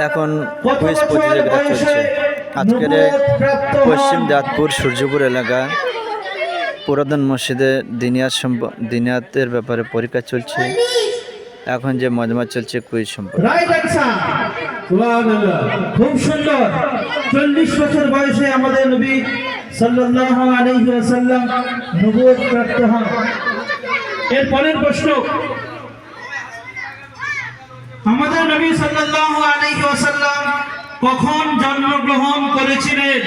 এখন কুইজ প্রতিযোগিতা চলছে। আজকের? পশ্চিম দাঁতপুর সূর্যপুর এলাকা। পুরাতন মসজিদে দিনিয়াত সম্প- দিনিয়াতের ব্যাপারে পরীক্ষা চলছে। এখন যে মজমা চলছে কুইজ সম্পর্কে। খুব সুন্দর। চল্লিশ বছর বয়সে আমাদের নবী সাল্লাল্লাহু আলাইহি ওয়াসাল্লাম নবুয়ত প্রাপ্ত হন। এর পরের প্রশ্ন। আমাদের নবী সাল্লাল্লাহু আলাইহি ওয়াসাল্লাম কখন জন্মগ্রহণ করেছিলেন?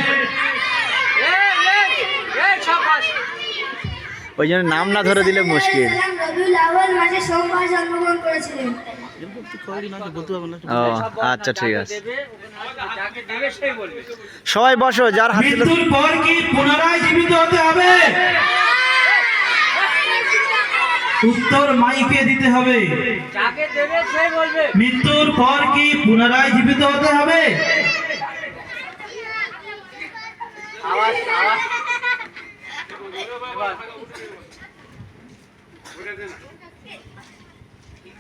ওই জন্য নাম না ধরে দিলে মুশকিল। আচ্ছা ঠিক আছে। সবাই বসো যার হাত পর কি পুনরায় জীবিত হতে হবে উত্তর মাইকে দিতে হবে। মৃত্যুর পর কি পুনরায় জীবিত হতে হবে? আওয়াজ আওয়াজ।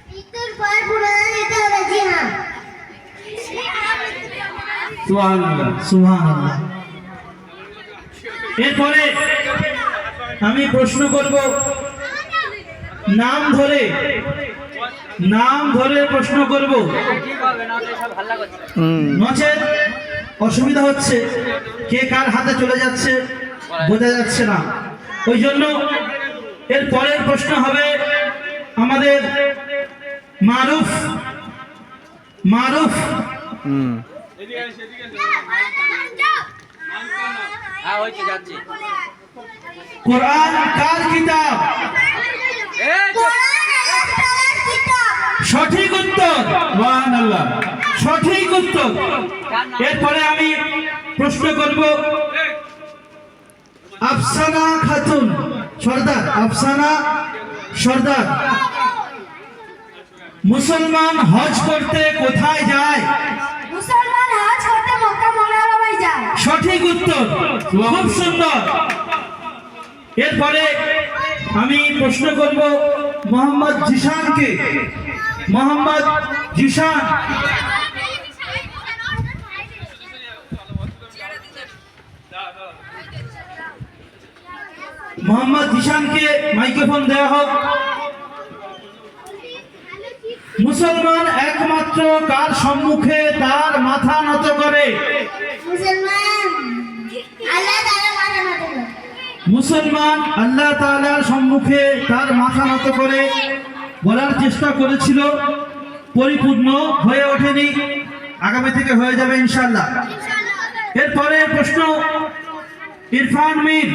মৃত্যুর পর পুনরায় যেতে হবে জি হ্যাঁ। এরপরে আমি প্রশ্ন করব নাম ধরে নাম ধরে প্রশ্ন করব। নচেত অসুবিধা হচ্ছে কে কার হাতে চলে যাচ্ছে বোঝা যাচ্ছে না। ওই জন্য এর পরের প্রশ্ন হবে আমাদের মারুফ মারুফ। হুম। হ্যাঁ কোরআন কার কিতাব? সঠিক উত্তর সঠিক উত্তর। এরপরে আমি প্রশ্ন করব আফসানা খাতুন সর্দার আফসানা সর্দার। মুসলমান হজ করতে কোথায় যায়? মুসলমান হজ করতে মক্কা মুনাওয়ারায় যায়। সঠিক উত্তর খুব সুন্দর। এরপরে আমি প্রশ্ন করব মোহাম্মদ জিশানকে। মোহাম্মদ জিশান। মোহাম্মদ জিশানকে মাইক্রোফোন দেওয়া হোক। মুসলমান একমাত্র কার সম্মুখে তার মাথা নত করে? মুসলমান, আল্লাহ তাআলা মাথা নত করে মুসলমান আল্লাহ তালার সম্মুখে তার মাথা নত করে বলার চেষ্টা করেছিল, পরিপূর্ণ হয়ে ওঠেনি, আগামী থেকে হয়ে যাবে ইনশাল্লাহ এরপরে প্রশ্ন, ইরফান মির